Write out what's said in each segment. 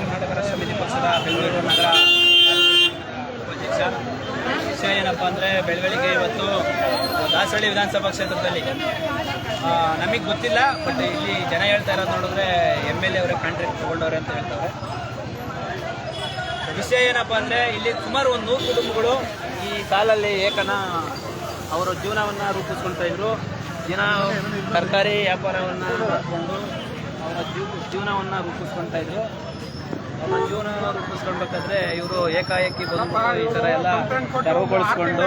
ಕರ್ನಾಟಕ ಬೆಂಗಳೂರು ನಗರ ವಿಷಯ ಏನಪ್ಪ ಅಂದರೆ ಬೆಳವಳಿಗೆ ಇವತ್ತು ದಾಸಹಳ್ಳಿ ವಿಧಾನಸಭಾ ಕ್ಷೇತ್ರದಲ್ಲಿ. ನಮಗೆ ಗೊತ್ತಿಲ್ಲ ಬಟ್ ಇಲ್ಲಿ ಜನ ಹೇಳ್ತಾ ಇರೋದು ನೋಡಿದ್ರೆ ಎಂ ಎಲ್ ಎ ಅವರೇ ಕಾಂಟ್ರಾಕ್ಟ್ ತಗೊಂಡವ್ರೆ ಅಂತ ಹೇಳ್ತಾರೆ. ವಿಷಯ ಏನಪ್ಪ ಅಂದರೆ ಇಲ್ಲಿ ಸುಮಾರು ಒಂದು ನೂರು ಕುಟುಂಬಗಳು ಈ ಸಾಲಲ್ಲಿ ಏಕನ ಅವರ ಜೀವನವನ್ನು ರೂಪಿಸ್ಕೊಳ್ತಾ ಇದ್ರು. ದಿನ ತರಕಾರಿ ವ್ಯಾಪಾರವನ್ನು ಮಾಡಿಕೊಂಡು ಅವರ ಜೀವ ಜೀವನವನ್ನು ರೂಪಿಸ್ಕೊಳ್ತಾ ಇದ್ರು. ಅವರ ಜೀವನ ರೂಪಿಸ್ಕೊಳ್ಬೇಕಾದ್ರೆ ಇವರು ಏಕಾಏಕಿ ಬಂದು ಈ ಥರ ಎಲ್ಲ ತೆರವುಗೊಳಿಸ್ಕೊಂಡು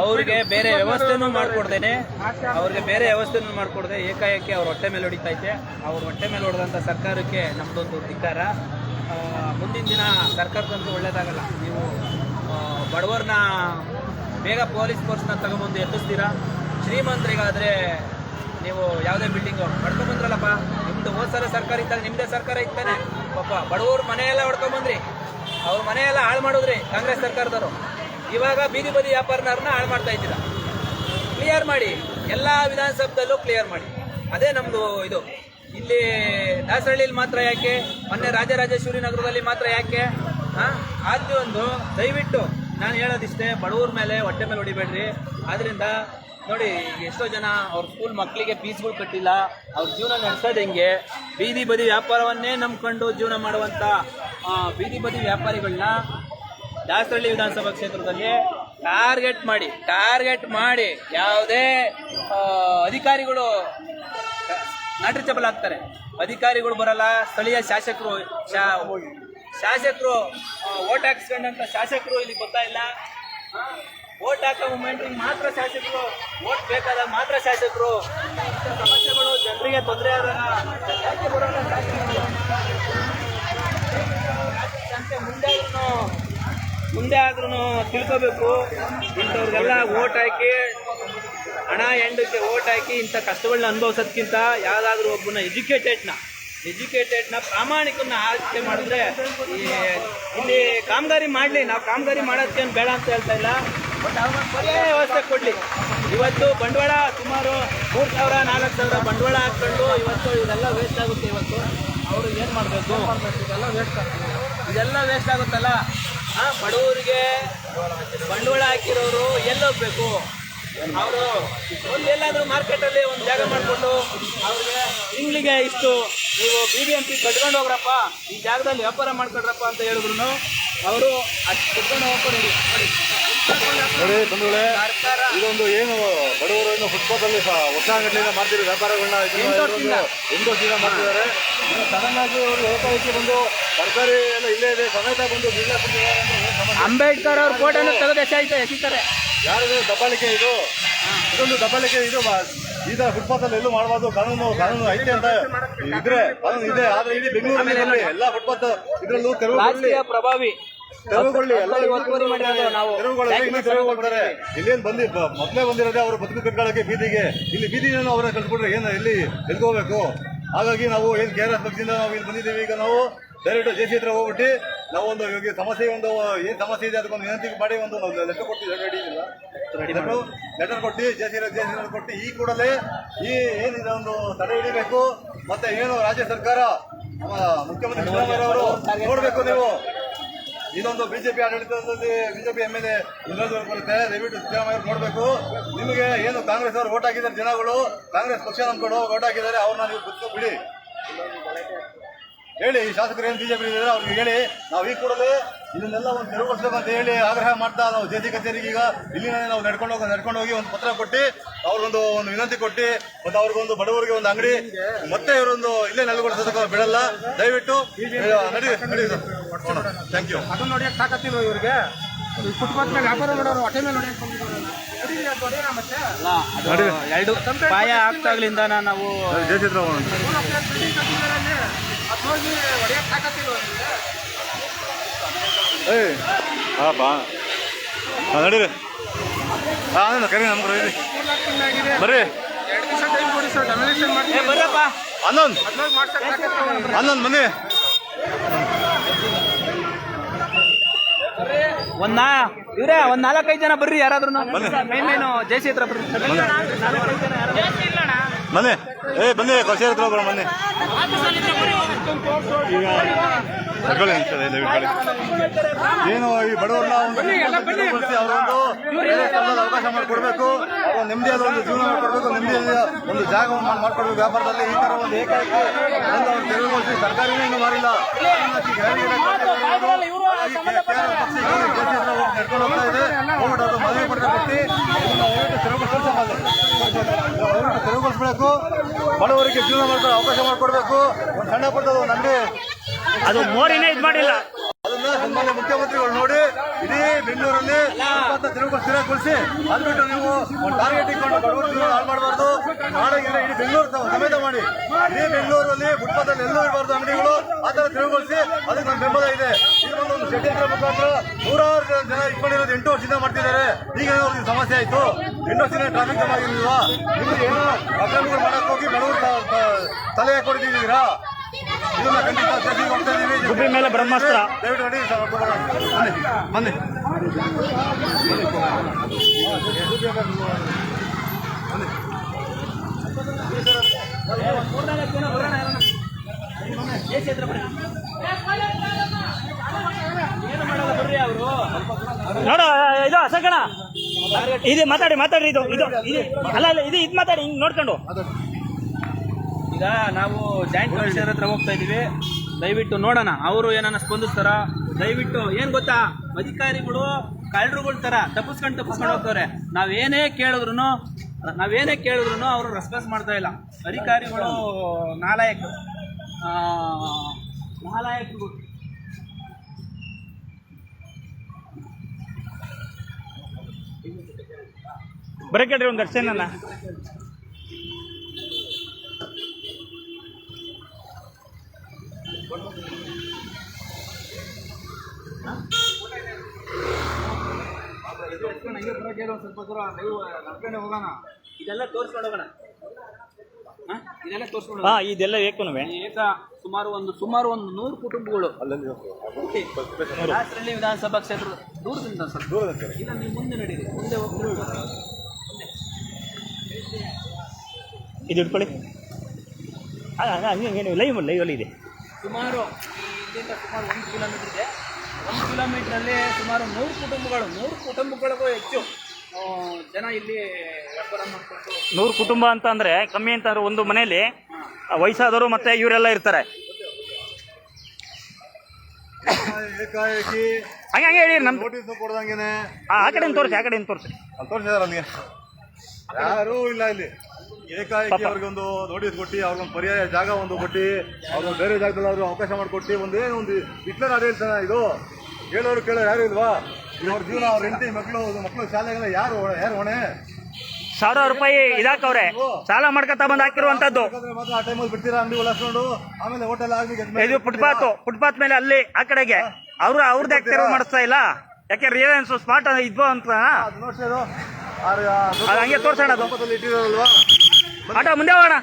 ಅವ್ರಿಗೆ- ಬೇರೆ ವ್ಯವಸ್ಥೆನೂ ಮಾಡ್ಕೊಡ್ದೇನೆ. ಅವ್ರಿಗೆ ಬೇರೆ ವ್ಯವಸ್ಥೆನೂ ಮಾಡ್ಕೊಡ್ದೆ. ಏಕಾಏಕಿ ಅವ್ರ ಹೊಟ್ಟೆ ಮೇಲೆ ಹೊಡಿತೈತೆ. ಅವ್ರ ಹೊಟ್ಟೆ ಮೇಲೆ ಹೊಡೆದಂಥ ಸರ್ಕಾರಕ್ಕೆ ನಮ್ದೊಂದು ಧಿಕ್ಕಾರ. ಮುಂದಿನ ದಿನ ಸರ್ಕಾರಕ್ಕಂತೂ ಒಳ್ಳೇದಾಗಲ್ಲ. ನೀವು ಬಡವರನ್ನ ಬೇಗ ಪೊಲೀಸ್ ಫೋರ್ಸ್ನ ತಗೊಂಬಂದು ಎತ್ತಿಸ್ತೀರಾ ಶ್ರೀಮಂತರಿಗಾದರೆ ನೀವು ಯಾವುದೇ ಬಿಲ್ಡಿಂಗು ಹೊಡ್ಕೊಂಬಂದ್ರಲ್ಲಪ್ಪ ನಿಮ್ದು ಹೋದ ಸಲ ಸರ್ಕಾರ ಇತ್ತಲ್ಲ ನಿಮ್ಮದೇ ಸರ್ಕಾರ ಇತ್ತಾನೆ. ಪಾಪ ಬಡವರು ಮನೆಯೆಲ್ಲ ಹೊಡ್ಕೊಂಬಂದ್ರಿ ಅವ್ರ ಮನೆಯೆಲ್ಲ ಹಾಳು ಮಾಡಿದ್ರಿ ಕಾಂಗ್ರೆಸ್ ಸರ್ಕಾರದವರು. ಇವಾಗ ಬೀದಿ ಬದಿ ವ್ಯಾಪಾರನವ್ರನ್ನ ಹಾಳು ಮಾಡ್ತಾ ಇದ್ದೀರಾ. ಕ್ಲಿಯರ್ ಮಾಡಿ, ಎಲ್ಲ ವಿಧಾನಸಭೆದಲ್ಲೂ ಕ್ಲಿಯರ್ ಮಾಡಿ. ಅದೇ ನಮ್ಮದು ಇದು. ಇಲ್ಲಿ ದಾಸರಳ್ಳಿಲಿ ಮಾತ್ರ ಯಾಕೆ? ಮೊನ್ನೆ ರಾಜರಾಜೇಶ್ವರಿ ನಗರದಲ್ಲಿ ಮಾತ್ರ ಯಾಕೆ? ಹಾಂ? ಆದ್ಯ ಒಂದು ದಯವಿಟ್ಟು ನಾನು ಹೇಳೋದಿಷ್ಟೇ, ಬಡವ್ರ ಮೇಲೆ ಹೊಟ್ಟೆ ಮೇಲೆ ಹೊಡಿಬೇಡ್ರಿ. ಆದ್ರಿಂದ ನೋಡಿ ಎಷ್ಟೋ ಜನ ಅವ್ರ ಸ್ಕೂಲ್ ಮಕ್ಕಳಿಗೆ ಫೀಸ್ಗಳು ಕಟ್ಟಿಲ್ಲ, ಅವ್ರ ಜೀವನ ನಡೆಸೋದು ಹೆಂಗೆ? ಬೀದಿ ಬದಿ ವ್ಯಾಪಾರವನ್ನೇ ನಂಬ್ಕೊಂಡು ಜೀವನ ಮಾಡುವಂಥ ಬೀದಿ ಬದಿ ವ್ಯಾಪಾರಿಗಳನ್ನ ದಾಸರಳ್ಳಿ ವಿಧಾನಸಭಾ ಕ್ಷೇತ್ರದಲ್ಲಿ ಟಾರ್ಗೆಟ್ ಮಾಡಿ ಟಾರ್ಗೆಟ್ ಮಾಡಿ ಯಾವುದೇ ಅಧಿಕಾರಿಗಳು ಆಗ್ತಾರೆ ಅಧಿಕಾರಿಗಳು ಬರಲ್ಲ, ಸ್ಥಳೀಯ ಶಾಸಕರು ಶಾಸಕರು ಓಟ್ ಹಾಕ್ಸ್ಕೊಂಡಂಥ ಶಾಸಕರು ಇಲ್ಲಿ ಗೊತ್ತಾಯಿಲ್ಲ ಓಟ್ ಹಾಕೋ ಮೂಮೆಂಟಿಗೆ ಮಾತ್ರ ಶಾಸಕರು ಓಟ್ ಬೇಕಾದಾಗ ಮಾತ್ರ ಶಾಸಕರು ಸಮಸ್ಯೆಗಳು ಜನರಿಗೆ ತೊಂದರೆ ಆದಾಗ ಯಾಕೆ ಮುಂದೆ ಮುಂದೆ ಆದ್ರೂ ತಿಳ್ಕೋಬೇಕು. ಇಂಥವ್ರಿಗೆಲ್ಲ ಓಟ್ ಹಾಕಿ, ಹಣ ಎಂಡಕ್ಕೆ ಓಟ್ ಹಾಕಿ ಇಂಥ ಕಷ್ಟಗಳನ್ನ ಅನುಭವಿಸೋದ್ಕಿಂತ ಯಾವುದಾದ್ರೂ ಒಬ್ಬನ ಎಜುಕೇಟೆಡ್ನ ಎಜುಕೇಟೆಡ್ನ ಪ್ರಾಮಾಣಿಕನ ಆಯ್ಕೆ ಮಾಡಿದ್ರೆ ಇಲ್ಲಿ ಕಾಮಗಾರಿ ಮಾಡಲಿ, ನಾವು ಕಾಮಗಾರಿ ಮಾಡೋದಕ್ಕೇನು ಬೇಡ ಅಂತ ಹೇಳ್ತಾ ಇಲ್ಲ. ಪರ್ಯಾಯ ವ್ಯವಸ್ಥೆ ಕೊಡಲಿ. ಇವತ್ತು ಬಂಡವಾಳ ಸುಮಾರು ಮೂರು ಸಾವಿರ ನಾಲ್ಕು ಸಾವಿರ ಬಂಡವಾಳ ಹಾಕ್ಕೊಂಡು ಇವತ್ತು ಇದೆಲ್ಲ ವೇಸ್ಟ್ ಆಗುತ್ತೆ ಇವತ್ತು. ಅವರು ಏನು ಮಾಡಬೇಕು? ಇದೆಲ್ಲ ವೇಸ್ಟ್ ಆಗುತ್ತೆ. ಇದೆಲ್ಲ ವೇಸ್ಟ್ ಆಗುತ್ತಲ್ಲ? ಬಡವರಿಗೆ ಬಂಡವಾಳ ಹಾಕಿರೋರು ಎಲ್ಲೋಗ್ಬೇಕು ಅವರು ಒಂದು ಎಲ್ಲಾದರೂ ಮಾರ್ಕೆಟಲ್ಲಿ ಒಂದು ಜಾಗ ಮಾಡಿಕೊಂಡು ಅವ್ರಿಗೆ ತಿಂಗಳಿಗೆ ಇಷ್ಟು ನೀವು ಬಿ ಬಿ ಎಂ ಪಿ ಕಟ್ಕೊಂಡು ಹೋಗ್ರಪ್ಪ ಈ ಜಾಗದಲ್ಲಿ ವ್ಯಾಪಾರ ಮಾಡ್ಕೊಡ್ರಪ್ಪ ಅಂತ ಹೇಳಿದ್ರು. ಅವರು ಅಷ್ಟು ಕಟ್ಕೊಂಡು ಹೋಗ್ಕೊಂಡು ನೋಡಿ. ನೋಡಿ ಬಂಧುಗಳೇ ಇದೊಂದು ಏನು ಬಡವರು ಏನು ಫುಟ್ಪಾತ್ ಅಲ್ಲಿ ಹೊಸ ಅಂಗಡಿಯಿಂದ ಮಾಡ್ತಿರೋ ವ್ಯಾಪಾರಗಳನ್ನ ಎಂಟು ವರ್ಷದಿಂದ. ಮಾಡ್ತಿದ್ದಾರೆ. ಸಡನ್ ಆಗಿ ಅವರು ಏಕಾಏಕಿ ಬಂದು ತರಕಾರಿ ಎಲ್ಲ ಇಲ್ಲೇ ಇದೆ ಸಮೇತ ಬಂದು ಅಂಬೇಡ್ಕರ್ ಅವ್ರ ಫೋಟೋನ ತೆಗೆದು ಎಸಾಯ್ತು ಎಸಿತಾರೆ. ಯಾರಿದು ದಬ್ಬಾಳಿಕೆ ಇದು? ಇದೊಂದು ದಬ್ಬಾಳಿಕೆ ಇದು ಈ ತರ ಫುಟ್ಪಾತ್ ಅಲ್ಲಿ ಎಲ್ಲೂ ಮಾಡಬಾರ್ದು ಕಾನೂನು ಕಾನೂನು ಐತೆ ಅಂತ ಇದ್ರೆ ಕಾನೂನು ಇದೆ. ಆದ್ರೆ ಇಡೀ ಬೆಂಗಳೂರಿನಲ್ಲಿ ಎಲ್ಲ ಫುಟ್ಪಾತ್ ಇದ್ರಲ್ಲೂ ಪ್ರಭಾವಿ. ಇಲ್ಲೇನ್ ಬಂದಿ ಮೊದಲೇ ಬಂದಿರೋದೇ ಅವರು ಬದುಕು ಕಟ್ಕೊಳ್ಳೋಕೆ ಬೀದಿಗೆ. ಇಲ್ಲಿ ಬೀದಿನ ಅವರ ಕಳ್ಸ್ಬಿಟ್ರೆ ಏನು ಇಲ್ಲಿ ಎಲ್ಕೋಬೇಕು ಹಾಗಾಗಿ ನಾವು ಏನು ಕೆ ಆರ್ ಎಸ್ ಪಕ್ಷದಿಂದ ನಾವು ಇಲ್ಲಿ ಬಂದಿದ್ದೀವಿ. ಈಗ ನಾವು ಡೈರೆಕ್ಟ್ ಜೆ ಸಿ ಹತ್ರ ಹೋಗ್ಬಿಟ್ಟು ನಾವು ಒಂದು ಇವಾಗ ಸಮಸ್ಯೆ ಒಂದು ಏನು ಸಮಸ್ಯೆ ಇದೆ ಅದಕ್ಕೊಂದು ವಿನಂತಿ ಮಾಡಿ ಒಂದು ಲೆಟರ್ ಕೊಟ್ಟು ರೆಡಿ ಲೆಟರ್ ಕೊಟ್ಟು ಜೆ ಸಿ ಜೆ ಸಿ ಕೊಟ್ಟು ಈ ಕೂಡಲೇ ಈ ಏನಿದೆ ಒಂದು ತಡೆ ಹಿಡಿಬೇಕು. ಮತ್ತೆ ಏನು ರಾಜ್ಯ ಸರ್ಕಾರ ನಮ್ಮ ಮುಖ್ಯಮಂತ್ರಿ ಸಿದ್ದರಾಮಯ್ಯ ಅವರು ನೋಡಬೇಕು ನೀವು. ಇದೊಂದು ಬಿಜೆಪಿ ಆಡಳಿತದಲ್ಲಿ ಬಿಜೆಪಿ ಎಂ ಎಲ್ ಎ ಬರುತ್ತೆ. ದಯವಿಟ್ಟು ಸಿದ್ದರಾಮಯ್ಯ ನೋಡಬೇಕು. ನಿಮಗೆ ಏನು ಕಾಂಗ್ರೆಸ್ ಅವರು ಓಟ್ ಹಾಕಿದ್ದಾರೆ ಜನಗಳು, ಕಾಂಗ್ರೆಸ್ ಪಕ್ಷ ನಮ್ಕೊಂಡು ಓಟ್ ಹಾಕಿದ್ದಾರೆ, ಅವ್ರನ್ನ ನೀವು ಬಿಡಿ. ಹೇಳಿ ಶಾಸಕರು ಏನು ಬಿಜೆಪಿ ಇದ್ದಾರೆ ಅವ್ರಿಗೆ ಹೇಳಿ ನಾವು ಈ ಕೂಡಲೇ ಇದನ್ನೆಲ್ಲ ಒಂದು ತೆರವುಗೊಳಿಸ್ಬೇಕು ಅಂತ ಹೇಳಿ ಆಗ್ರಹ ಮಾಡ್ತಾ ನಾವು ಜೆ ಕಚೇರಿಗೆ ಈಗ ಇಲ್ಲಿ ನಾವು ನಡ್ಕೊಂಡು ಹೋಗಿ ನಡ್ಕೊಂಡು ಹೋಗಿ ಒಂದು ಪತ್ರ ಕೊಟ್ಟು ಅವ್ರಿಗೊಂದು ಒಂದು ವಿನಂತಿ ಕೊಟ್ಟು ಮತ್ತು ಅವ್ರಿಗೊಂದು ಬಡವರಿಗೆ ಒಂದು ಅಂಗಡಿ ಮತ್ತೆ ಇವರೊಂದು ಇಲ್ಲೇ ನೆಲೆಗೊಳಿಸೋದಕ್ಕೆ ಬಿಡಲ್ಲ. ದಯವಿಟ್ಟು ನಡಿ ನಡಿ ಥ್ಯಾಂಕ್ ಯು ಅದನ್ನು ನೋಡಿಯಕ್ಕೆ ಸಾಕತ್ತಿಲ್ಲ ಇವರಿಗೆ? ಎರಡು ಪಾಯ ಆಗ್ತಾಗ್ಲಿಂದ ನಾವು ಏಯ್ ಹಾಂ ಬಾ. ಹಾಂ ನಡೀರಿ. ಹಾಂ ಕರಿ ನಮ್ಗೆ ಆಗಿದೆ ಬರ್ರಿ. ಹನ್ನೊಂದು. ಮನೆ ಮಂದಿ ಬರ್ರಿ ಒಂದ್ ನಾ ಇವ್ರೆ ಒಂದ್ ನಾಲ್ಕೈದು ಜನ ಬರ್ರಿ ಯಾರಾದ್ರೂ ಮೈನ್ ಮೈನು ಜೇಸಿ ಹತ್ರ ಬರ್ರಿ. ಮನೆ ಏ ಬನ್ನಿ ಕಚೇರಿ ಹತ್ರ ಬನ್ನಿ. ತಗೊಳ್ಳಿ. ಏನು ಈ ಬಡವರನ್ನ ಅವರೊಂದು ಅವಕಾಶ ಮಾಡಿಕೊಡ್ಬೇಕು. ನೆಮ್ಮದಿಯಾದ ಒಂದು ಜೀವನ ಮಾಡ್ಕೊಡ್ಬೇಕು ನೆಮ್ಮದಿಯಾದ ಒಂದು ಜಾಗವನ್ನು ಮಾಡ್- ಮಾಡ್ಕೊಡ್ಬೇಕು. ವ್ಯಾಪಾರದಲ್ಲಿ ಈ ತರ ಒಂದು ಏಕಾಏಕಿ ತೆರವುಗೊಳಿಸಿ ಸರ್ಕಾರನೇ ಇನ್ನೂ ಮಾಡಿಲ್ಲ. ನಡ್ಕೊಂಡು ಹೋಗ್ತಾ ಇದೆ. ಅದು ಮದುವೆ ಪಡೆದ ದಯವಿಟ್ಟು ತೆರವುಗೊಳಿಸ್ಬೇಕು. ತೆರವುಗೊಳಿಸ್ಬೇಕು. ಬಡವರಿಗೆ ಜೀವನ ಮಾಡ್ಕೊಳ್ಳೋ ಅವಕಾಶ ಮಾಡಿಕೊಡ್ಬೇಕು. ಒಂದು ಸಣ್ಣ ಪುಟ್ಟದ ಒಂದು ಅಂಗಡಿ ಅದು ಮೋರಿನೇ ಇದು ಮಾಡಿಲ್ಲ. ಅದನ್ನ ಮುಖ್ಯಮಂತ್ರಿಗಳು ನೋಡಿ, ಇಡೀ ಬೆಂಗಳೂರಲ್ಲಿ ತಿರುಗು ಸ್ಥಿರಗೊಳಿಸಿ ಅದ್ಬಿಟ್ಟು ನೀವು ಟಾರ್ಗೆಟ್ ಇಟ್ಕೊಂಡು ಬಡವರು ಹಾಳು ಮಾಡಬಾರ್ದು. ನಾಡಗಿದ್ರೆ ಇಡೀ ಬೆಂಗಳೂರು ಸಮೇತ ಮಾಡಿ. ಇಡೀ ಬೆಂಗಳೂರಲ್ಲಿ ಫುಟ್ಪಾತಲ್ಲಿ ಎಲ್ಲೂ ಇರಬಾರ್ದು ಅಂಗಡಿಗಳು, ಆ ಥರ ತಿರುಗೊಳಿಸಿ ಅದಕ್ಕೆ ನಮ್ಮ ಬೆಂಬಲ ಇದೆ. ಒಂದು ಷಡ್ಯಂತ್ರ ಮುಖಾಂತರ ನೂರಾರು ಜನ ಇಟ್ಕೊಂಡಿರೋದು ಎಂಟು ವರ್ಷದಿಂದ ಮಾಡ್ತಿದ್ದಾರೆ. ಈಗ ಅವ್ರಿಗೆ ಸಮಸ್ಯೆ ಆಯ್ತು. ಎಂಟು ವರ್ಷದಿಂದ ಟ್ರಾಫಿಕ್ ಜಮ್ ಆಗಿರ್ಲಿಲ್ವಾ? ನಿಮ್ಗೆ ಏನೋ ಅಕ್ರಮಗಳು ಮಾಡೋಕ್ಕೆ ಹೋಗಿ ಬಡವರು ತಲೆ ಹಾಕೊಂಡಿದ್ದೀರಾ ಗುಬ್ಬಿ ಮೇಲೆ ಬ್ರಹ್ಮಾಸ್ತ್ರ. ನೋಡ ಬನ್ನಿ ಇದು ಅಸಕಣ ಇದು ಮಾತಾಡಿ ಮಾತಾಡಿ ಇದು ಇದು ಇದು ಅಲ್ಲ ಅಲ್ಲ ಇದು ಇದು ಮಾತಾಡಿ ಹಿಂಗ್ ನೋಡ್ಕೊಂಡು. ಈಗ ನಾವು ಜಾಯಿಂಟ್ ಕಮಿಷನರ್ ಹತ್ರ ಹೋಗ್ತಾ ಇದೀವಿ ದಯವಿಟ್ಟು ನೋಡೋಣ ಅವರು ಏನನ್ನ ಸ್ಪಂದಿಸ್ತಾರ. ದಯವಿಟ್ಟು ಏನ್ ಗೊತ್ತಾ? ಅಧಿಕಾರಿಗಳು ಕಳ್ಳರುಗಳ ತರ ತಪ್ಪಿಸ್ಕೊಂಡು ತಪ್ಪಿಸ್ಕೊಂಡು ಹೋಗ್ತಾರೆ ನಾವೇನೇ ಕೇಳಿದ್ರು ನಾವೇನೇ ಕೇಳಿದ್ರು ಅವರು ರೆಸ್ಪಾನ್ಸ್ ಮಾಡ್ತಾ ಇಲ್ಲ. ಅಧಿಕಾರಿಗಳು ನಾಲಾಯಕರು. ಆ, ನಾಲಾಯಕರು. ಬರಕೇಳ್ರಿ ಒಂದು ಅರ್ಚನೆ ಸ್ವಲ್ಪ ದೂರ ಲೈವ್ ನಡ್ಕೊಂಡೆ ಹೋಗೋಣ ಇದೆಲ್ಲ ತೋರಿಸ್ಕೊಂಡು ಹೋಗೋಣ ಹಾ? ಇದೆಲ್ಲ ತೋರಿಸ್ಕೊಂಡು ಹಾ ಇದೆಲ್ಲ ಏಕುನುವೆ. ಏಕ ಸುಮಾರು ಒಂದು ಸುಮಾರು ಒಂದು ನೂರು ಕುಟುಂಬಗಳು. ರಾಷ್ಟ್ರಲ್ಲಿ ವಿಧಾನಸಭಾ ಕ್ಷೇತ್ರ ದೂರದಿಂದ ಸರ್ ಇಲ್ಲ ನೀವು ಮುಂದೆ ನಡೀರಿ. ಮುಂದೆ ಹೋಗ್ರಿ ಇದು ಇಟ್ಕೊಳ್ಳಿ. ಹಂಗೆ ಹಂಗೆ ಲೈವ್ ಅಲ್ಲಿ ಇದೆ. ಸುಮಾರು ಇಲ್ಲಿಂದ ಸುಮಾರು ಒಂದು ಕಿಲೋಮೀಟರ್ ಇದೆ. ಒಂದು ಕಿಲೋಮೀಟ್ರಲ್ಲಿ ಸುಮಾರು ನೂರು ಕುಟುಂಬಗಳು ನೂರು ಕುಟುಂಬಗಳಿಗೂ ಹೆಚ್ಚು ಜನ ಇಲ್ಲಿ ವ್ಯಾಪಾರ ಮಾಡಿಕೊಂಡು ನೂರು ಕುಟುಂಬ ಅಂತ ಅಂದರೆ ಕಮ್ಮಿ ಅಂತ ಅಂದ್ರೆ ಒಂದು ಮನೆಯಲ್ಲಿ ವಯಸ್ಸಾದವರು ಮತ್ತೆ ಇವರೆಲ್ಲ ಇರ್ತಾರೆ. ಏಕಾಏಕಿ ಹಂಗೆ ಹಂಗೆ ಹೇಳಿ ನಮ್ಮ ನೋಟಿಸ್ ಕೊಡ್ದಂಗೆನೆ. ಆ ಆ ಕಡೆಯಿಂದ ತೋರಿಸಿ ಆ ಕಡೆಯಿಂದ ತೋರಿಸಿ. ಅಲ್ಲಿ ತೋರಿಸಿದಾರ ನನಗೆ ಯಾರೂ ಇಲ್ಲ ಇಲ್ಲಿ. ಏಕಾಏಕಿ ಅವ್ರಿಗೊಂದು ಅವ್ರಿಗೆ ಒಂದು ನೋಟಿಸ್ ಕೊಟ್ಟು ಅವ್ರಿಗೊಂದು ಪರ್ಯಾಯ ಜಾಗ ಒಂದು ಕೊಟ್ಟು ಅವ್ರಿಗೆ ಬೇರೆ ಜಾಗದಲ್ಲಿ ಅವ್ರಿಗೆ ಅವಕಾಶ ಮಾಡಿಕೊಟ್ಟು ಒಂದು ಒಂದು ಹಿಟ್ಲರ್ ಆಡಳಿತ ಇದು. ಹೇಳೋರು ಕೇಳೋರು ಯಾರು ಇಲ್ವಾ? ಇವ್ರ ಜೀವನ ಅವ್ರ ಹೆಂಡತಿ ಮಕ್ಕಳು ಮಕ್ಕಳು ಶಾಲೆಗೆಲ್ಲ ಯಾರು ಯಾರು ಹೊಣೆ? ಸಾವಿರ ರೂಪಾಯಿ ಇದಾಕವ್ರೆ. ಸಾಲ ಮಾಡ್ಕೊತಾ ಬಂದು ಹಾಕಿರುವಂತದ್ದು ಮಾತ್ರ ಆ ಟೈಮಲ್ಲಿ ಬಿಡ್ತೀರಾ ಅಂಗಡಿ ಹಾಕೊಂಡು ಆಮೇಲೆ ಹೋಟೆಲ್ ಆಗಿ ಇದು ಫುಟ್ಪಾತ್ ಫುಟ್ಪಾತ್ ಮೇಲೆ ಅಲ್ಲಿ ಆ ಕಡೆಗೆ. ಅವ್ರು ಅವ್ರದ್ದು ಯಾಕೆ ತೆರವು ಮಾಡಿಸ್ತಾ ಇಲ್ಲ? ಯಾಕೆ ರಿಲಯನ್ಸ್ ಸ್ಮಾರ್ಟ್ ಇದ್ವು ಅಂತ? ಅದು ನೋಡ್ಸಿ ಹಂಗೆ ತೋರ್ಸೋಣ ಅದು. ಆಟ ಮುಂದೆ ಹೋಗೋಣ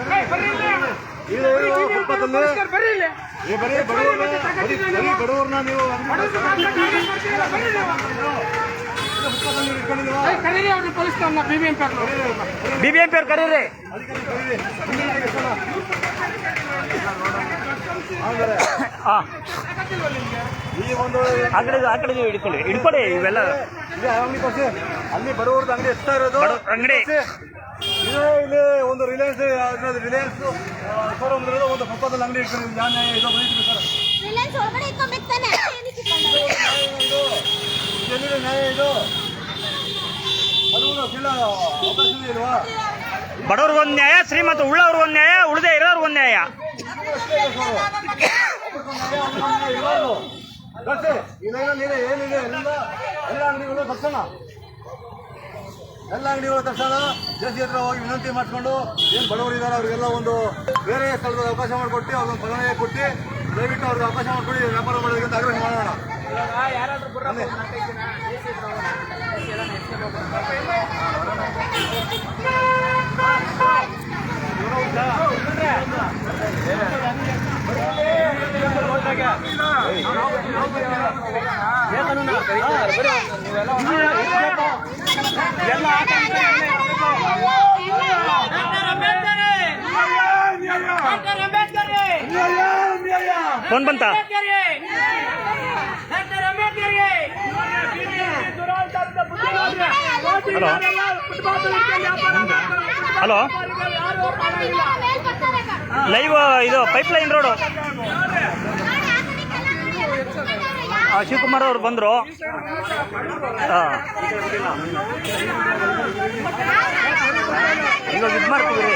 ಇದು ಇದು ಫುಟ್ಪಾತಲ್ಲಿ ಏ ಬರೀ ಬಡವ್ರನ್ನ ಬರೀ ಬರೀ ಬಡವ್ರನ್ನ ನೀವು ಫುಟ್ಪಾತಲ್ಲಿ ಇಟ್ಕೊಂಡಿಲ್ವಾ? ಕರೀರಿ ಅವ್ರನ್ನ ಕಳಿಸ್ತಾರಲ್ಲ B B M P B B M P ಅವ್ರು ಕರೀರಿ. ಆ. ಕಡೆ ಆ ಕಡೆ ನೀವು ಹಿಡ್ಕೊಳ್ಳಿ. ಹಿಡ್ಕೊಳ್ಳಿ ಇವೆಲ್ಲ. ಅಲ್ಲಿ ಬಡವ್ರದ್ದು ಅಂಗಡಿ ಎಷ್ಟ ಇರೋದು. ಅಂಗಡಿ. ಇದೆ ಇಲ್ಲಿ ಒಂದು ರಿಲಯನ್ಸ್ ರಿಲಯನ್ಸ್ ಶೋರೂಮ್ ಒಂದು ಪಕ್ಕದಲ್ಲಿ ಅಂಗಡಿ ಇಟ್ಕೊಂಡು ನ್ಯಾಯ ಇದು ಬಂದಿದ್ದೀವಿ ಸರ್? ಇದು ಎಲ್ಲಿದೆ ನ್ಯಾಯ ಇದು? ಅದು ಇಲ್ವಾ? ಬಡವ್ರಿಗೊಂದು ನ್ಯಾಯ ಶ್ರೀಮಂತ ಉಳ್ಳವ್ರಿಗೊಂದು ನ್ಯಾಯ ಉಳ್ದೇ ಇರೋರ್ಗೊಂದು ನ್ಯಾಯ. ಏನಿದೆ ಎಲ್ಲ ಎಲ್ಲ ಅಂಗಡಿಗಳು ತಕ್ಷಣ ಎಲ್ಲ ಅಂಗಡಿಗಳು ತಕ್ಷಣ ಜೆಸಿ ಹತ್ರ ಹೋಗಿ ವಿನಂತಿ ಮಾಡಿಕೊಂಡು ಏನು ಬಡವರು ಇದ್ದಾರೆ ಅವರಿಗೆಲ್ಲ ಒಂದು ಬೇರೆ ಸ್ಥಳದ ಅವಕಾಶ ಮಾಡಿಕೊಟ್ಟು ಅವ್ರಿಗೊಂದು ಪರವಾನಗಿ ಕೊಟ್ಟು ದಯವಿಟ್ಟು ಅವ್ರಿಗೆ ಅವಕಾಶ ಮಾಡಿಕೊಡಿ ವ್ಯಾಪಾರ ಮಾಡೋದಕ್ಕೆ ಆಗ್ರಹ ಮಾಡೋಣ ಇವಾಗ ಯಾರಾದ್ರೂ ಬರ್ರಪ್ಪ, ನಾಲ್ಕೈದು ಜನ ಜೇಸಿ ಹತ್ರ ಹೋಗೋಣ. ಜೇಸಿ ಎಲ್ಲ ನೆಚ್ಕೊಂಡು ಹೋಗೋಣ. ಫೋನ್ ಬಂತ? ಹಲೋ? ಹಲೋ? ಲೈವ್ ಇದು ಪೈಪ್ ಲೈನ್ ರೋಡು ಶಿವಕುಮಾರ್ ಅವ್ರು ಬಂದರು. ಹಾಂ ಇವಾಗ ಇದು ಮಾಡ್ತೀವಿ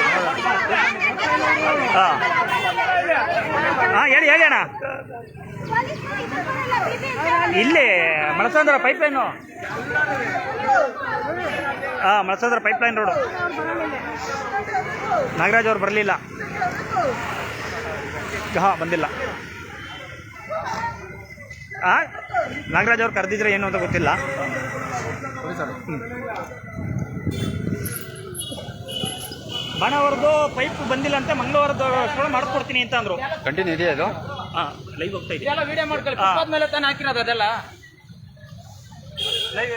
ಹಾಂ ಹಾಂ ಹೇಳಿ ಹೇಳಿ ಅಣ್ಣ. ಇಲ್ಲಿ ಲೈನು ಹಾಂ Malasandra pipeline road Nagaraj ಅವ್ರು ಬರಲಿಲ್ಲ. ಹಾಂ, ಬಂದಿಲ್ಲ. ಹಾಂ ನಾಗರಾಜ್ ಅವ್ರು ಕರೆದಿದ್ರೆ ಏನು ಅಂತ ಗೊತ್ತಿಲ್ಲ. ಬಣ ಅವ್ರದ್ದು ಪೈಪ್ ಬಂದಿಲ್ಲ ಅಂತ ಮಂಗಳವಾರದ ಅಷ್ಟೊಳಗೆ ಮಾಡಿಸ್ಕೊಡ್ತೀನಿ ಅಂತ ಅಂದ್ರು. ಕಂಟಿನ್ಯೂ ಇದೆಯಾ ಅದು ಹಾಂ ಲೈವ್ ಹೋಗ್ತಾ ಇದೆ. ಎಲ್ಲ ವಿಡಿಯೋ ಮಾಡ್ಕೊಳ್ಳಿ. ಆದ್ಮೇಲೆ ತಾನೇ ಹಾಕಿರೋದು ಅದೆಲ್ಲ? ಲೈವ್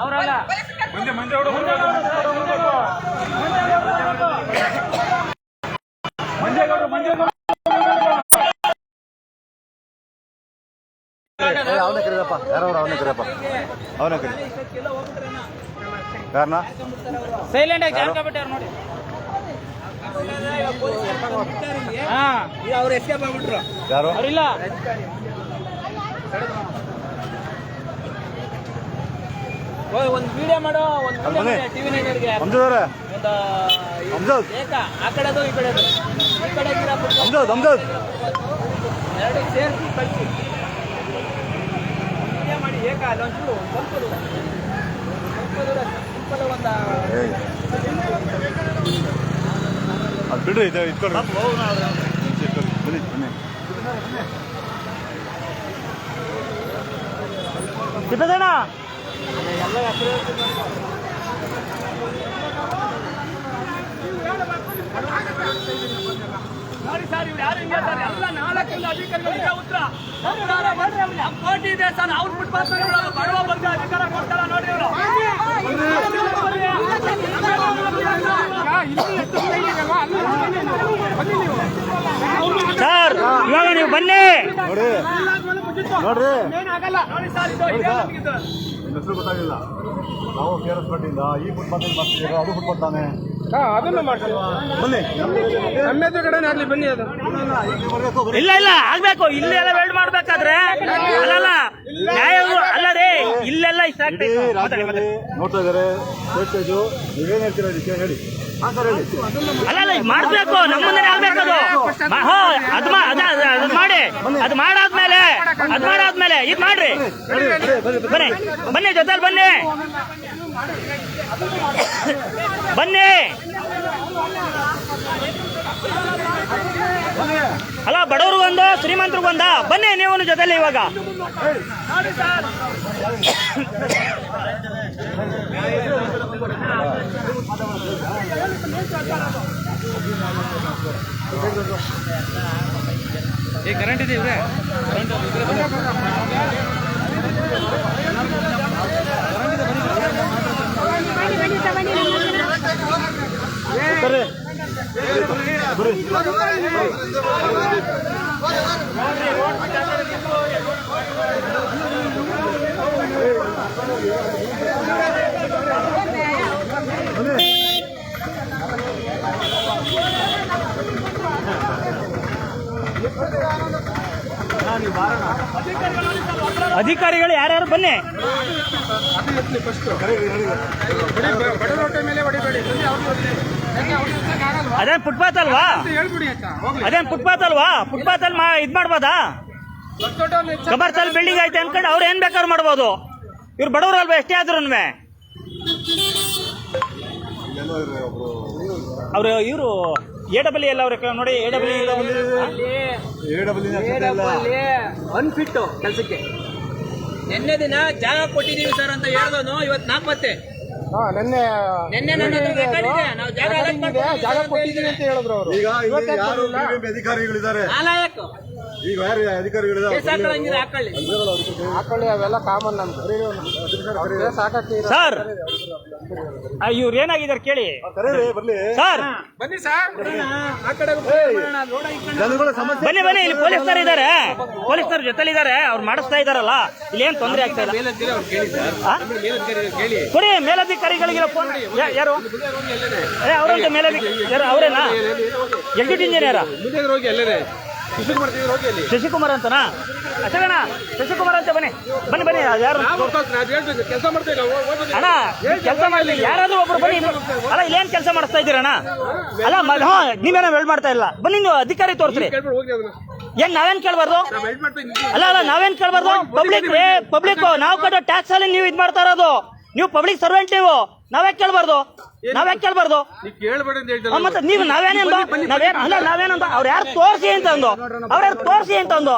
ಅವರಲ್ಲ. ಅವನೇ ಕರೀರಪ್ಪ. ಯಾರವ್ರು ಅವನೇ ಕರೀರಪ್ಪ? ಅವನೇ ಕರಿ. ಯಾರನ್ನ ಸೈಲೆಂಟ್ ಆಗಿ ಜಾರ್ಕೊಬಿಟ್ಟಾರ ನೋಡಿ. ಹಾ. ಅವ್ರು ಎಸ್ಕೇಪ್ ಆಗ್ಬಿಟ್ರು. ಯಾರು? ಅವ್ರಿಲ್ಲ. ಒಂದು ವಿಡಿಯೋ ಮಾಡೋ ಒಂದು. ಟಿವಿ ಅಮ್ಜದವ್ರೆ ಒಂದು ಅಮ್ಜದ್ ಏಕ ಆ ಕಡೆದು ಈ ಕಡೆದು. ಈ ಕಡೆ ಗಿಡ ಅಮ್ಜದ್ ಅಮ್ಜದ್ ಎರಡು ಸೇರಿಸಿ ಕಳಿಸಿ. ವಿಡಿಯೋ ಮಾಡಿ ಏಕ ಅಲ್ಲೊಂಚೂರು ಸ್ವಲ್ಪ ದೂರ ಸ್ವಲ್ಪ ದೂರ ಸಿಂಪಲ್ ಒಂದು ಅದು ಬಿಡ್ರಿ ಇದು. ಬನ್ನಿ ಬನ್ನಿ. ತಿಪ್ಪೇದಣ್ಣ ನೋಡಿ ಸರ್ ಇವ್ರು ಯಾರು ಹಿಂಗೆ ಸರ್? ಎಲ್ಲ ನಾಲ್ಕರಿಂದ ಅಧಿಕಾರಿಗಳು ಇದೇ ಉತ್ತರ. ಸರ್ಕಾರ ಮಾಡ್ರಿ ಅವ್ರಿಗೆ ಕೋಟಿ ಇದೆ ಸರ್ ಅವ್ರು ಫುಟ್ಪಾತ್ ಬಡವ ಬಂದು ಅಧಿಕಾರ ಕೊಡ್ತಾರ ನೋಡಿ ಇವರು. ಸರ್ ಇವಾಗ ನೀವು ಬನ್ನಿ. ನೋಡ್ರಿ. ನೋಡ್ರಿ ನೋಡಿ ಸರ್ ಇದು ಹೆಸರು ಗೊತ್ತಾಗಿಲ್ಲ. ನಾವು ಕೆ ಆರ್ ಎಸ್ ಪಟ್ಟಿಯಿಂದ ಈ ಫುಟ್ಪಾತ್ ಮಾಡ್ತಿದ್ದೀರಾ ಅದು ಫುಟ್ಪಾತ್ ತಾನೆ? ಅದನ್ನು ಮಾಡ್ತೀವಿ. ಬನ್ನಿ ನಮ್ಮ ಎದುರುಗಡೆನೇ ಆಗ್ಲಿ ಬನ್ನಿ ಅದು. ಇಲ್ಲ ಇಲ್ಲ ಆಗ್ಬೇಕು. ಇಲ್ಲೆಲ್ಲ ವೇಲ್ಡ್ ಮಾಡ್ಬೇಕಾದ್ರೆ? ಅಲ್ಲಲ್ಲ ನ್ಯಾಯ ಅಲ್ಲ ರೀ ಇಲ್ಲೆಲ್ಲ ಇಷ್ಟ ನೋಡ್ತಾ ಇದ್ದಾರೆ ನೀವೇನು ಹೇಳ್ತೀರಾ ಇದಕ್ಕೆ ಹೇಳಿ. ಅಲ್ಲ ಮಾಡ್ಬೇಕು ನಮ್ಮನ್ನೇ ಆಗ್ಬೇಕು ಅದ. ಅದ- ಅದ್ ಮಾಡಿ. ಅದ್ ಮಾಡಾದ್ಮೇಲೆ ಅದ್ ಮಾಡಾದ್ಮೇಲೆ ಇದ್ ಮಾಡ್ರಿ. ಬನ್ನಿ ಬನ್ನಿ ಜೊತೆಲಿ ಬನ್ನಿ. ಬನ್ನಿ. ಅಲ್ಲ ಶ್ರೀಮಂತರು ಬಂದಾ, ಬನ್ನಿ ನೀವು ಜೊತೆಲಿ ಇವಾಗ. ಏ ಕರೆಂಟ್ ಇದೆ ಇವ್ರೆ ಬರ್ರಿ ಬರ್ರಿ ಅಧಿಕಾರಿಗಳು ಯಾರ್ಯಾರು? ಬನ್ನಿ? ಅದೇನ್ ಫುಟ್ಪಾತ್ ಅಲ್ವಾ? ಅದೇನ್ ಫುಟ್ಪಾತ್ ಅಲ್ವಾ? ಫುಟ್ಪಾತ್ ಅಲ್ಲಿ ಇದ್ ಮಾಡ್ಬೋದಾ? ಕಬರ್ತಲ್ ಬಿಲ್ಡಿಂಗ್ ಐತೆ ಅನ್ಕೊಂಡು ಅವ್ರು ಏನ್ ಬೇಕಾದ್ರು ಮಾಡ್ಬೋದು. ಇವ್ರು ಬಡವರು ಅಲ್ವಾ ಎಷ್ಟೇ ಆದ್ರೂ ಅವ್ರು ಇವರು ಎ ಡಬ್ಲ್ಯೂ ಎಲ್ಲ ಅವ್ರ ನೋಡಿ ಎ ಡಬ್ಲ್ಯೂ ಅನ್ಫಿಟ್ಟು ಕೆಲಸಕ್ಕೆ. ನಿನ್ನೆ ದಿನ ಜಾಗ ಕೊಟ್ಟಿದ್ದೀವಿ ಸರ್ ಅಂತ ಹೇಳ್ದನು ಇವತ್ತು ನಾಪತ್ತೆ ಹಾ ನಿನ್ನೆ ನಿನ್ನೆ ನನ್ನ ಹತ್ರ ನಾವು ಜಾಗ ಕೊಟ್ಟಿದ್ದೀನಿ ಅಂತ ಹೇಳಿದ್ರು ಅವರು. ಈಗ ಅಧಿಕಾರಿಗಳಿದ್ದಾರೆ? ನಾಲಾಯಕ್ ಈಗ ಯಾರು ಹಾಕೊಳ್ಳಂಗಿದ್ರೆ ಹಾಕೊಳ್ಳಿ. ಹಾಕೊಳ್ಳಿ ಅವೆಲ್ಲ ಕಾಮನ್ ನಮ್ದು. ಸಾಕಕ್ಕೆ ಸರ್ ಇವ್ರು ಏನಾಗಿದ್ದಾರೆ ಕೇಳಿ? ಕರೀರಿ ಬರ್ಲಿ. ಸರ್ ಬನ್ನಿ ಸರ್ ಆ ಕಡೆ ಜನಗಳ ಸಮಸ್ಯೆ ಬನ್ನಿ ಬನ್ನಿ ಇಲ್ಲಿ ಪೊಲೀಸರು ಇದ್ದಾರೆ ಪೊಲೀಸರು ಜೊತೆಲಿ ಇದ್ದಾರೆ ಅವ್ರು ಮಾಡಿಸ್ತಾ ಇದಾರಲ್ಲ. ಇಲ್ಲಿ ಏನ್ ತೊಂದರೆ ಆಗ್ತಾ ಇಲ್ಲ? ಕೊಡಿ ಮೇಲಧಿಕಾರಿಗಳಿಗೆ ಫೋನ್. ಯಾರು? ಅವರಂತ ಮೇಲಧಿಕಾರಿ ಅವರೇನಾ? Executive engineer? ಮುಂದೆ ಹೋಗಿ ಎಲ್ಲರೇ. ಶಿಶುಕುಮಾರ್ ಅಂತನಾ? ಅಶೋಕಣ್ಣ ಶಶಿಕುಮಾರ್ ಅಂತ ಬನ್ನಿ. ಬನ್ನಿ ಬನ್ನಿ ಯಾರು? ಅಣ್ಣ ಕೆಲಸ ಮಾಡಲಿ ಯಾರಾದ್ರೂ ಒಬ್ರು ಬನ್ನಿ. ಅಲ್ಲ ಇಲ್ಲೇನ್ ಕೆಲಸ ಮಾಡಿಸ್ತಾ ಇದ್ದೀರಣ್ಣ ಅಲ್ಲ ಹಾ ನೀವೇನೋ ವೆಲ್ಡ್ ಮಾಡ್ತಾ ಇಲ್ಲ. ಬನ್ನಿ ನೀವು ಅಧಿಕಾರಿ ತೋರಿಸ್ರಿ. ಏನ್ ನಾವೇನ್ ಕೇಳ್ಬಾರ್ದು? ಅಲ್ಲ ಅಲ್ಲ ನಾವೇನ್ ಕೇಳಬಾರ್ದು? ಪಬ್ಲಿಕ್ ಪಬ್ಲಿಕ್ ನಾವು ಕಟ್ಟೋ ಟ್ಯಾಕ್ಸ್ ಅಲ್ಲಿ ನೀವು ಇದ್ ಮಾಡ್ತಾ ಇರೋದು. ನೀವು ಪಬ್ಲಿಕ್ ಸರ್ವೆಂಟ್ ನೀವು. ನಾವ್ಯಾಕೆ ಕೇಳ್ಬಾರ್ದು? ನಾವ್ಯಾಕೆ ಕೇಳ್ಬಾರ್ದು? ಅಂತ ಮತ್ತೆ ನೀವು ನಾವೇನಂದು ನಾವೇನ್ ಅಲ್ಲ ಅವ್ರ ಅವ್ರು ಯಾರು ತೋರಿಸಿ ಅಂತ ಅಂದು ಅವ್ರ ಯಾರು ತೋರಿಸಿ ಅಂತ ಅಂದು.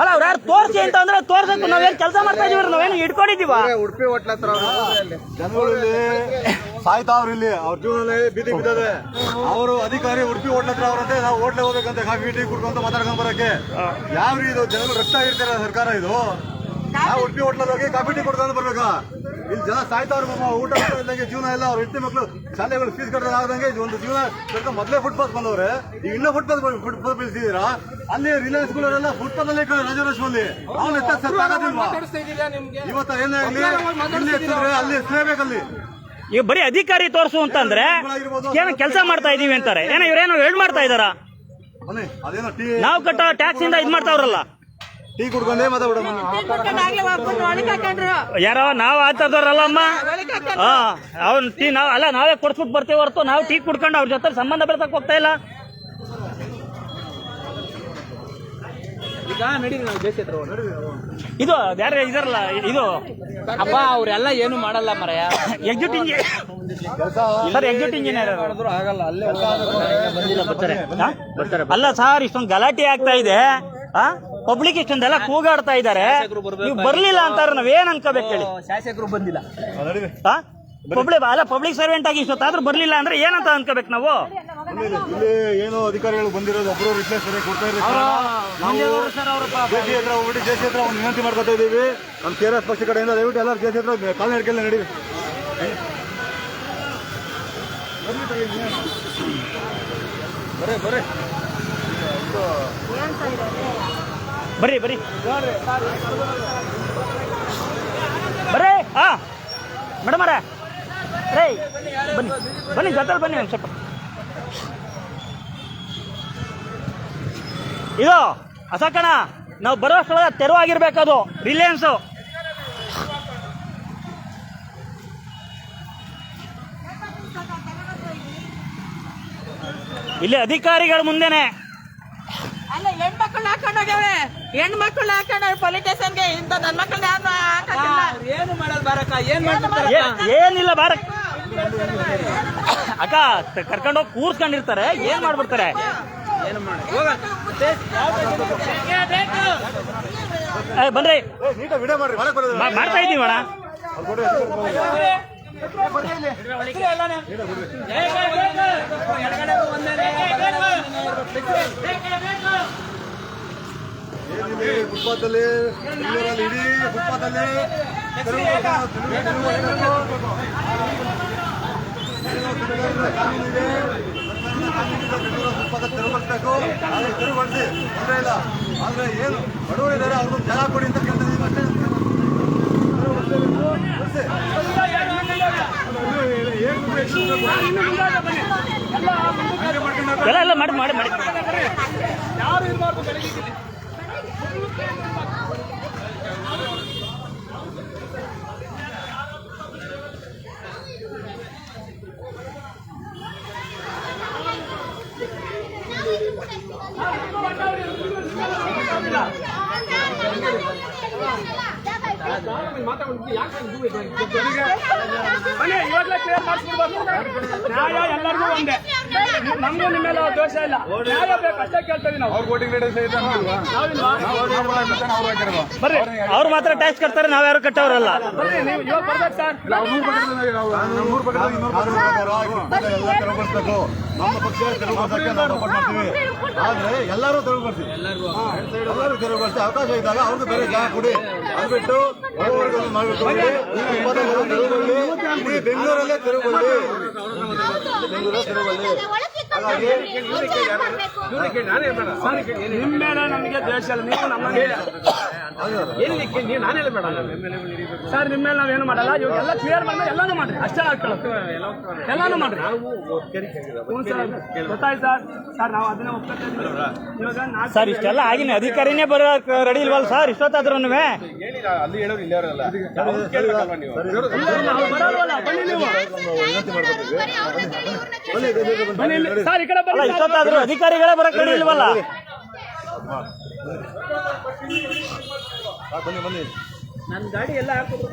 ಅಲ್ಲ ಅವ್ರ ಯಾರು ತೋರಿಸಿ ಅಂತ ಅಂದ್ರೆ ತೋರ್ಸಕ್ಕೆ ನಾವೇನ್ ಕೆಲಸ ಮಾಡ್ತಾ ಇದೀವಿ ನಾವೇನು ಇಟ್ಕೊಂಡಿದೀವ ಉಡುಪಿ ಹೋಟ್ಲ ಹತ್ರ ಅವ್ರೆ. ಇಲ್ಲಿ ಸಾಯ್ತಾವ್ರು ಇಲ್ಲಿ. ಅವ್ರ ಜೀವನದಲ್ಲಿ ಬೀದಿ ಬಿದ್ದದೆ. ಅವರು ಅಧಿಕಾರಿ ಉಡುಪಿ ಹೋಟ್ಲ ಹತ್ರ ಅವ್ರಂತೆ ನಾವು ಹೋಟ್ಲೆ ಹೋಗ್ಬೇಕಂತ ಕಾಫಿ ಟೀ ಕುಡ್ಕೊಂತ ಮಾತಾಡ್ಕೊಂಡ್ ಬರಕ್ಕೆ ಯಾವ ಇದು? ಜನಗಳು ರಕ್ತ ಇರ್ತಾರೆ ಸರ್ಕಾರ ಇದು? ನಾವು ಉಡುಪಿ ಹೋಟ್ಲಲ್ಲಿ ಹೋಗಿ ಕಾಫಿ ಟೀ ಕೊಡ್ತಾನೆ ಬರ್ಬೇಕಾ? ಇಲ್ಲಿ ಜನ ಸಾಯ್ತಾವ್ರು ಮಾಮ ಊಟ ಇಲ್ದಂಗೆ ಜೀವನ ಎಲ್ಲ ಅವ್ರ ಹೆಂಡತಿ ಮಕ್ಕಳು ಶಾಲೆಗಳು ಫೀಸ್ ಕಟ್ಟೋದು ಆಗದಂಗೆ ಇದು ಒಂದು ಜೀವನ. ಕರ್ಕೊಂಡು ಮೊದಲೇ ಫುಟ್ಪಾತ್ ಬಂದವ್ರೆ. ಈಗ ಇನ್ನೂ ಫುಟ್ಪಾತ್ ಫುಟ್ಪಾತ್ ಬೀಳ್ತಿದ್ದೀರಾ ಅಲ್ಲಿ ರಿಲಯನ್ಸ್ ಗಳಲ್ಲೆಲ್ಲ ಫುಟ್ಪಾತ್ ಅಲ್ಲಿ ರಾಜರಾಜಲ್ಲಿ ಅಲ್ಲಿ ಅವ್ನು ಎತ್ತ ಸರ್ ಆಗೋದಿಲ್ವಾ ಮಾತಾಡಿಸ್ತಾ ಇದೀರಾ ನಿಮ್ಗೆ? ಇವತ್ತ ಏನೇ ಆಗ್ಲಿ ಇಲ್ಲಿ ಎತ್ತಿದ್ರೆ ಅಲ್ಲಿ ಎತ್ತಲೇಬೇಕಲ್ಲಿ ಈಗ ಬರೀ ಅಧಿಕಾರಿ ತೋರಿಸು ಅಂತಂದ್ರೆ ಏನೋ ಕೆಲಸ ಮಾಡ್ತಾ ಇದೀವಿ ಅಂತಾರೆ. ಏನೋ ಇವ್ರೇನೋ ಹೇಳ್ ಮಾಡ್ತಾ ಇದಾರ ಬನ್ನಿ ಅದೇನೋ ಟೀ ನಾವು ಕಟ್ಟೋ ಟ್ಯಾಕ್ಸ್ ಇಂದ ಇದ್ ಮಾಡ್ತಾವ್ರಲ್ಲ. ಟೀ ಕುಡ್ಕೊಂಡೇ ಯಾರೋ ನಾವು ಆತದವ್ರಲ್ಲ ಅಮ್ಮ. ಹಾ ಅವ್ನ್ ಟೀ ನಾವ್ ಅಲ್ಲ ನಾವೇ ಕೊಡ್ಸ್ಬಿಟ್ಟು ಬರ್ತೀವಿ ಹೊರತು ನಾವು ಟೀ ಕುಡ್ಕೊಂಡು ಅವ್ರ ಜೊತೆ ಸಂಬಂಧ ಬೆಳ್ಸಕ್ ಹೋಗ್ತಾ ಇಲ್ಲ. ಇದು ಯಾರು ಇದಾರಲ್ಲ ಇದು? ಅಪ್ಪ ಅವರೆಲ್ಲ ಏನು ಮಾಡಲ್ಲ ಮರಯ. ಎಕ್ಸಿಕ್ಯೂಟಿಂಗ್ ಸರ್ ಎಕ್ಸಿಕ್ಯೂಟಿವ್ ಇಂಜಿನಿಯರ್ ಆಗಲ್ಲ ಅಲ್ಲೇ ಅಲ್ಲ ಸರ್ ಇಷ್ಟೊಂದು ಗಲಾಟೆ ಆಗ್ತಾ ಇದೆ. ಪಬ್ಲಿಕ್ ಇಷ್ಟೊಂದೆಲ್ಲ ಕೂಗಾಡ್ತಾ ಇದ್ದಾರೆ. ನೀವು ಬರ್ಲಿಲ್ಲ ಅಂತಾರೆ ನಾವೇನ್ ಅನ್ಕೋಬೇಕು ಹೇಳಿ? ಶಾಸಕರು ಬಂದಿಲ್ಲ. ಪಬ್ಲಿಕ್ ಅಲ್ಲ ಪಬ್ಲಿಕ್ ಸರ್ವೆಂಟ್ ಆಗಿ ಇಷ್ಟೊತ್ತಾದ್ರೂ ಬರ್ಲಿಲ್ಲ ಅಂದ್ರೆ ಏನಂತ ಅನ್ಕೋಬೇಕು ನಾವು? ಇಲ್ಲಿ. ಏನೋ ಅಧಿಕಾರಿಗಳು ಬಂದಿರೋದು ಒಬ್ರು ರಿಪ್ಲೇಸ್ ಸರಿಯಾಗಿ ಕೊಡ್ತಾ ಇರ್ತಾರೆ ನಾವು ಜೆಸಿ ಹತ್ರ ಹೋಗ್ಬಿಟ್ಟು ಜೆಸಿ ಹತ್ರ ಒಂದು ವಿನಂತಿ ಮಾಡ್ಕೊತಾ ಇದೀವಿ ನಮ್ಮ ಕೆ ಆರ್ ಎಸ್ ಪಕ್ಷ ಕಡೆಯಿಂದ ದಯವಿಟ್ಟು ಎಲ್ಲರೂ ಜೆಸಿ ಹತ್ರ ಕಾಲ್ ನಡ್ಕೆಲ್ಲ ನಡೀರಿ. ಬರೇ ಬರೇ. ಬರ್ರಿ ಬರ್ರಿ. ಬರ್ರಿ ಹಾ ಮೇಡಮ್ ಅರ ರೇ, ಬನ್ನಿ ಬನ್ನಿ, ಜೊತೆಲಿ ಬನ್ನಿ ಒಂದು ಸ್ವಲ್ಪ. ಇದು ಅಸಕಣ ನಾವು ಬರೋ ಸ್ಥಳ ತೆರವಾಗಿರ್ಬೇಕದು ರಿಲಯನ್ಸು. ಇಲ್ಲಿ ಅಧಿಕಾರಿಗಳ ಮುಂದೆನೆ. ಅಲ್ಲ ಹೆಣ್ಮಕ್ಳು ಹಾಕೊಂಡು ಹೋಗ್ಯಾವೆ ಹೆಣ್ಮಕ್ಳು ಹಾಕೊಂಡು ಪೊಲೀಸ್ ಸ್ಟೇಷನ್ಗೆ ಇಂಥ ನನ್ನ ಮಕ್ಕಳನ್ನ ಯಾರು ಏನು ಬಾರಕ್ಕ? ಏನ್ ಮಾಡ್ತಾರೆ ಏನಿಲ್ಲ ಬಾರ ಅಕ್ಕ ಕರ್ಕೊಂಡೋಗಿ ಕೂರ್ಸ್ಕೊಂಡಿರ್ತಾರೆ. ಏನ್ ಮಾಡ್ಬಿಡ್ತಾರೆ? ಏನು ಮಾಡಿ ಹೋಗ. ಏ, ಬನ್ರಿ. ಏ, ನೀಟಾಗಿ ವಿಡಿಯೋ ಮಾಡ್ರಿ ಮಾಡಕ್ ಮಾಡ್ತಾ ಇದೀವಿ ಅಣ್ಣ ಎಲ್ಲ. ಏನಿದೆ ಬೆಂಗಳೂರಲ್ಲಿ ಇಡೀ ಕಾನೂನಿದೆ. ಬೆಂಗಳೂರು ಫುಟ್ಪಾತ್. ಆದ್ರೆ ತೊಂದ್ರೆ ಇಲ್ಲ ಆದರೆ ಏನು ಬಡವರು ಇದ್ದಾರೆ ಜಾಗ ಕೊಡಿ ಅಂತ ಅಷ್ಟೇ. ಎಲ್ಲ ಎಲ್ಲ ಮಾಡಿ ಮಾಡಿ ಮಾಡಿ ಮಾತಾಡ್ಬಿಟ್ಟು ಕ್ಲಿಯರ್ ಮಾಡಿಸ್ಬಿಡ್ಬೇಕು ನ್ಯಾಯ ಎಲ್ಲರಿಗೂ ಒಂದೇ ನಮಗೂ ನಿಮ್ಮ ಮೇಲೆ ದೋಷ ಇಲ್ಲ ನ್ಯಾಯ ಬೇಕು ಅಷ್ಟೇ ಕೇಳ್ತೀವಿ ನಾವು ನಾವಿಲ್ವಾ? ಬರ್ರಿ ಅವ್ರು ಮಾತ್ರ ಟ್ಯಾಕ್ಸ್ ಕಟ್ತಾರೆ ನಾವ್ ಯಾರು ಕಟ್ಟವ್ರಲ್ಲ ಬರ್ರಿ ನೀವು ಇವಾಗ ಬರ್ಬೇಕು ಸರ್ ನಮ್ಮ ಪಕ್ಷ ಆದ್ರೆ ಎಲ್ಲರೂ ತೆರವುಗೊಳಿಸಿ ಎಲ್ಲರೂ ತೆರವುಗೊಳಿಸಿ ಅವಕಾಶ ಇದ್ದಾಗ ಅವ್ರಿಗೆ ಬೇರೆ ಜಾಗ ಕೊಡಿ ಅದು ಬಿಟ್ಟು ಒಳಗೊಳಗೆ ಮಾಡ್ಬಿಟ್ಟು ಈ ಇಪ್ಪತ್ತೈದು ತೆರವುಗೊಳ್ಳಿ ಇಡೀ ಬೆಂಗಳೂರಲ್ಲೇ ತೆರವುಗೊಳ್ಳಿ ಬೆಂಗಳೂರಲ್ಲೇ ನಿಮ್ಮ ನಮಗೆ ದ್ವೇಷ ಇಲ್ಲ ನೀವು ಏನಿಕ್ಕೆ ನೀವು ನಾನು ಹೇಳಬೇಡ ಸರ್ ನಿಮ್ಮ ಮೇಲೆ ನಾವೇನು ಮಾಡಲ್ಲ ಇವಾಗ ಎಲ್ಲ ಕ್ಲಿಯರ್ ಮಾಡಿದ್ರೆ ಎಲ್ಲಾನು ಮಾಡ್ರಿ ಅಷ್ಟೇ ಆಗ್ಕೊಳ್ಳೋದು ಎಲ್ಲಾನು ಮಾಡ್ರಿ ಹ್ಞೂ ಸರ್ ಗೊತ್ತಾಯ್ತು ಸರ್ ಸರ್ ನಾವು ಅದನ್ನೇ ಒಪ್ಕೊತಾ ಇವಾಗ ಸರ್ ಇಷ್ಟೆಲ್ಲ ಆಗಿನ ಅಧಿಕಾರಿನೇ ಬರೋ ರೆಡಿ ಇಲ್ವಲ್ಲ ಸರ್ ಇಷ್ಟೊತ್ತಾದ್ರೂ ಅಲ್ಲಿ ಬನ್ನಿ ನೀವು ಬನ್ನಿ ಇಷ್ಟೊತ್ತಾದ್ರೂ ಅಧಿಕಾರಿಗಳೇ ಬರಕ್ ಇಲ್ವಲ್ಲ? ಬನ್ನಿ ಬನ್ನಿ. ನನ್ನ ಗಾಡಿ ಎಲ್ಲ ಹಾಕಿದ್ರು